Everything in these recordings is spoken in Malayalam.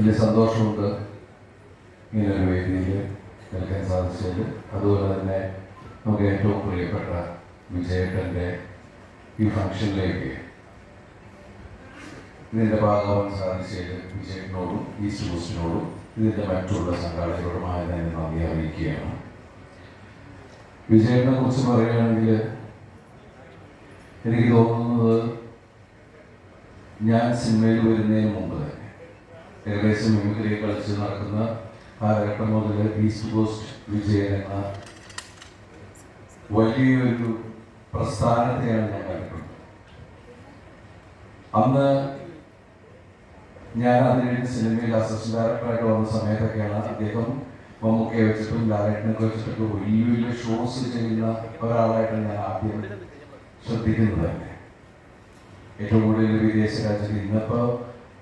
വലിയ സന്തോഷമുണ്ട് ഇങ്ങനെ ഒരു വേദിയിൽ നിൽക്കാൻ സാധിച്ചത് അതുപോലെ തന്നെ നമുക്ക് ഏറ്റവും പ്രിയപ്പെട്ട വിജയേട്ടന്റെ ഈ ഫംഗ്ഷനിലേക്ക് ഇതിന്റെ ഭാഗമാവാൻ സാധിച്ചത് വിജയേട്ടനോടും ഈസ്റ്റ് സുഹൃത്തിനോടും ഇതിന്റെ മറ്റുള്ള സംഘാടകരോടും ആദ്യം തന്നെ നന്ദി അറിയിക്കുകയാണ്. വിജയേട്ടനെ കുറിച്ച് പറയുകയാണെങ്കിൽ എനിക്ക് തോന്നുന്നത് ഞാൻ സിനിമയിൽ വരുന്നതിന് മുമ്പ് ഏകദേശം മിമിക്രി കളിച്ച് നടക്കുന്ന കാലഘട്ടം മുതൽ ഈസ്റ്റ് കോസ്റ്റ് വിജയൻ എന്ന വലിയൊരു പ്രസ്ഥാനത്തെയാണ് ഞാൻ കണ്ടിട്ടുള്ളത്. അന്ന് ഞാൻ അതിനിടെ സിനിമയിൽ അസിസ്റ്റന്റ് ഡയറക്ടറായിട്ട് വന്ന സമയത്തൊക്കെയാണ് അദ്ദേഹം മമ്മൂക്കയെ വെച്ചിട്ടും ലാലേട്ടനൊക്കെ വെച്ചിട്ടൊക്കെ വലിയ വലിയ ഷോസ് ചെയ്യുന്ന ഒരാളായിട്ടാണ് ഞാൻ ആദ്യം ശ്രദ്ധിക്കുന്നത്. തന്നെ ഏറ്റവും കൂടുതൽ വിദേശ രാജ്യത്ത് ഇന്നിപ്പോൾ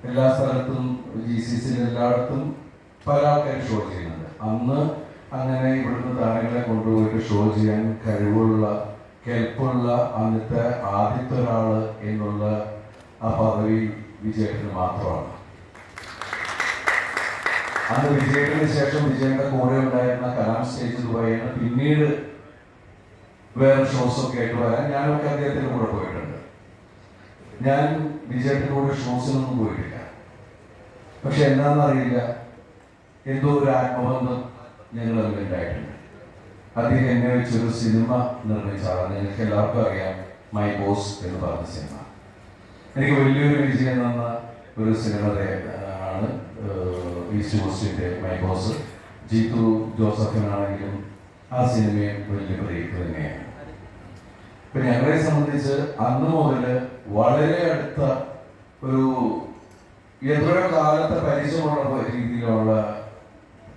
എല്ലാ സ്ഥലത്തും ജി സി സിയിൽ എല്ലായിടത്തും പല ആൾക്കാരും ഷോ ചെയ്യുന്നുണ്ട്. അന്ന് അങ്ങനെ ഇവിടുന്ന് താരങ്ങളെ കൊണ്ടുപോയിട്ട് ഷോ ചെയ്യാൻ കഴിവുള്ള കെൽപ്പുള്ള അന്നത്തെ ആദ്യത്തെ ഒരാൾ എന്നുള്ള ആ പദവി വിജയത്തിന് മാത്രമാണ്. അന്ന് വിജയത്തിന് ശേഷം വിജയന്റെ കൂടെ ഉണ്ടായിരുന്ന കലാം സ്റ്റേജ് ദുബായിയാണ് പിന്നീട് വേറെ ഷോസ് ഒക്കെ ആയിട്ട് വരാൻ ഞാനൊക്കെ അദ്ദേഹത്തിന്റെ കൂടെ പോയിട്ടുണ്ട്. ഞാൻ വിജയത്തിന്റെ കൂടെ ഷോസിനൊന്നും പോയിട്ടില്ല. പക്ഷെ എന്താണെന്നറിയില്ല. എന്തോ ഒരു ആത്മബന്ധം ഞങ്ങൾ തമ്മിൽ ഉണ്ടായിട്ടുണ്ട്. അദ്ദേഹം എന്നെ വെച്ചൊരു സിനിമ നിർമ്മിച്ച ആളാണ് നിങ്ങൾക്ക് എല്ലാവർക്കും അറിയാം മൈ ബോസ് എന്ന് പറഞ്ഞ സിനിമ. എനിക്ക് വലിയൊരു വിജയം തന്ന ഒരു സിനിമ ആണ് ഈസ്റ്റ് മൈ ബോസ് ജീതു ജോസഫിനാണെങ്കിലും ആ സിനിമയും വലിയ ബ്രേക്ക് തന്നെയാണ് ഇപ്പൊ ഞങ്ങളെ സംബന്ധിച്ച് അന്ന് മുതൽ വളരെ അടുത്ത ഒരു എത്രയോ കാലത്തെ പരിചയമുള്ള രീതിയിലുള്ള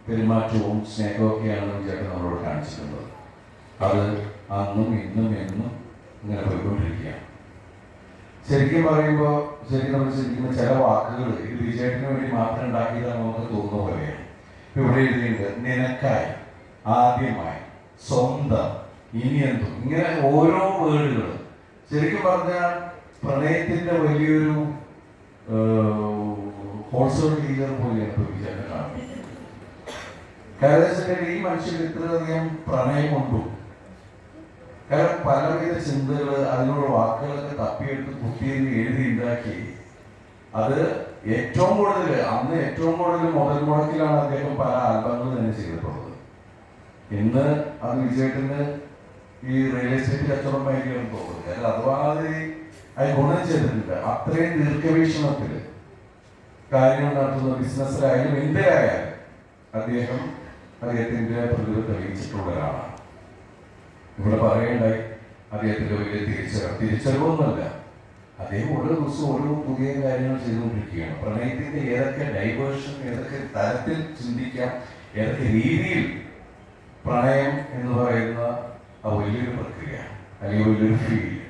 പെരുമാറ്റവും സ്നേഹവും ഒക്കെയാണ് ചേട്ടൻ നമ്മളോട് കാണിച്ചിട്ടുള്ളത്. അത് അന്നും ഇന്നും എന്നും ഇങ്ങനെ പോയിക്കൊണ്ടിരിക്കുകയാണ്. ശരിക്കും പറയുമ്പോൾ ശരിക്കും നമ്മൾ ചിന്തിക്കുന്ന ചില വാക്കുകൾ ഇത് വിജയത്തിന് വേണ്ടി മാത്രം ഉണ്ടാക്കിയതാണ് നമുക്ക് തോന്നുന്ന പോലെയാണ്. ഇവിടെ എഴുതിയിട്ടുണ്ട് നിനക്കായി ആദ്യമായി സ്വന്തം ഇനി എന്തോ ഇങ്ങനെ ഓരോ വേർഡുകൾ ശരിക്കും പറഞ്ഞാൽ പ്രണയത്തിന്റെ വലിയൊരു ഹോൾസോൾ ലീഡർ പോലെയാണ് കാണുന്നത് കാരണം ഈ മനുഷ്യൻ ഇത്രയധികം പ്രണയമുണ്ടോ. കാരണം പലവിധ ചിന്തകൾ അതിനുള്ള വാക്കുകളൊക്കെ തപ്പിയെടുത്ത് കുട്ടിയെന്ന് എഴുതി ഉണ്ടാക്കി. അത് ഏറ്റവും കൂടുതൽ അന്ന് ഏറ്റവും കൂടുതൽ മുതൽ മുടക്കിലാണ് അദ്ദേഹം പല ആൽബങ്ങൾ തന്നെ ചെയ്തിട്ടുള്ളത്. ഇന്ന് അത് വിജയേട്ടന് ഈ റിയൽ എസ്റ്റേറ്റ് കച്ചവടം ഭയങ്കര തോന്നുന്നത് അല്ല അഥവാ അത് അത് ഗുണം ചെയ്തിട്ടുണ്ട്. അത്രയും ദീർഘവീക്ഷണത്തിൽ കാര്യങ്ങൾ നടത്തുന്ന ബിസിനസ്സിലായാലും എന്തിലായാലും അദ്ദേഹം അദ്ദേഹത്തിന്റെ പ്രതിഭ തെളിയിച്ചിട്ടുള്ള ഒരാളാണ്. ഇവിടെ പറയണ്ടായി അദ്ദേഹത്തിന്റെ വലിയ തിരിച്ചറിവ്. തിരിച്ചറിവൊന്നുമല്ല. അദ്ദേഹം ഓരോ ദിവസവും ഓരോ പുതിയ കാര്യങ്ങൾ ചെയ്തുകൊണ്ടിരിക്കുകയാണ്. പ്രണയത്തിന്റെ ഏതൊക്കെ ഡൈവേർഷൻ ഏതൊക്കെ തരത്തിൽ ചിന്തിക്കാം ഏതൊക്കെ രീതിയിൽ പ്രണയം എന്ന് പറയുന്ന ആ വലിയൊരു പ്രക്രിയ അല്ലെങ്കിൽ വലിയൊരു ഫീൽ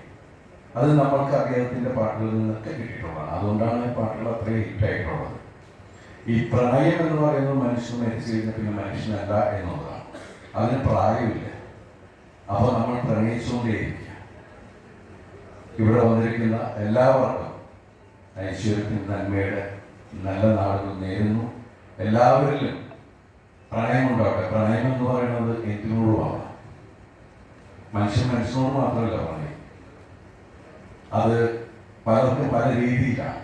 അത് നമ്മൾക്ക് അദ്ദേഹത്തിന്റെ പാട്ടുകളിൽ നിന്നൊക്കെ കിട്ടിയിട്ടുള്ളതാണ്. അതുകൊണ്ടാണ് ഈ പാട്ടുകൾ അത്രയും ഹിറ്റായിട്ടുള്ളത് ഈ പ്രായം എന്ന് പറയുന്നത് മനുഷ്യൻ മരിച്ചു കഴിഞ്ഞാൽ പിന്നെ മനുഷ്യനല്ല എന്നുള്ളതാണ്. അതിന് പ്രായമില്ല. അപ്പോൾ നമ്മൾ പ്രണയിച്ചുകൊണ്ടേയിരിക്കുക. ഇവിടെ വന്നിരിക്കുന്ന എല്ലാവർക്കും ഐശ്വര്യത്തിന്റെ നന്മയുടെ നല്ല നാളുകൾ നേരുന്നു. എല്ലാവരിലും പ്രണയമുണ്ടാവട്ടെ. പ്രണയം എന്ന് പറയുന്നത് എന്തിനോടുമാണ് മനുഷ്യൻ മനുഷ്യനോട് മാത്രമല്ല പറയും അത് പലർക്കും പല രീതിയിലാണ്.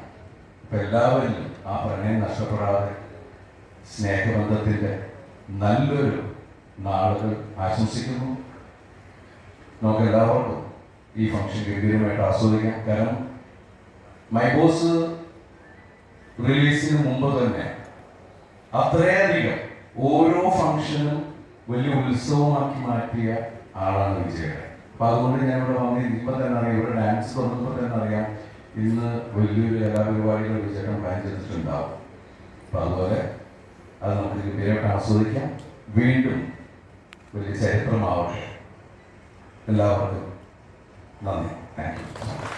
ഇപ്പൊ എല്ലാവരിലും ആ പ്രണയം നഷ്ടപ്പെടാതെ സ്നേഹബന്ധത്തിന്റെ നല്ലൊരു നാളുകൾ ആശംസിക്കുന്നു. നമുക്ക് എല്ലാവർക്കും ഈ ഫംഗ്ഷൻ ഗംഭീരമായിട്ട് ആസ്വദിക്കാം. കാരണം മൈ ബോസ് റിലീസിന് മുമ്പ് തന്നെ അത്രയധികം ഓരോ ഫംഗ്ഷനും വലിയ ഉത്സവമാക്കി മാറ്റിയ ആളാണ് വിജയകരൻ അപ്പൊ അതുകൊണ്ട് ഞാൻ ഇവിടെ വന്നിരിക്കുമ്പോൾ തന്നെ അറിയാം ഇവിടെ ഡാൻസ് വന്നപ്പോൾ തന്നെ അറിയാം ഇന്ന് വലിയൊരു കലാപരിപാടികൾ വിജയകരൻ പ്ലാൻ ചെയ്തിട്ടുണ്ടാവും. അപ്പൊ അതുപോലെ അത് നമുക്ക് ഗംഭീരമായിട്ട് ആസ്വദിക്കാം. വീണ്ടും വലിയ ചരിത്രമാവട്ടെ. എല്ലാവർക്കും നന്ദി. Thank you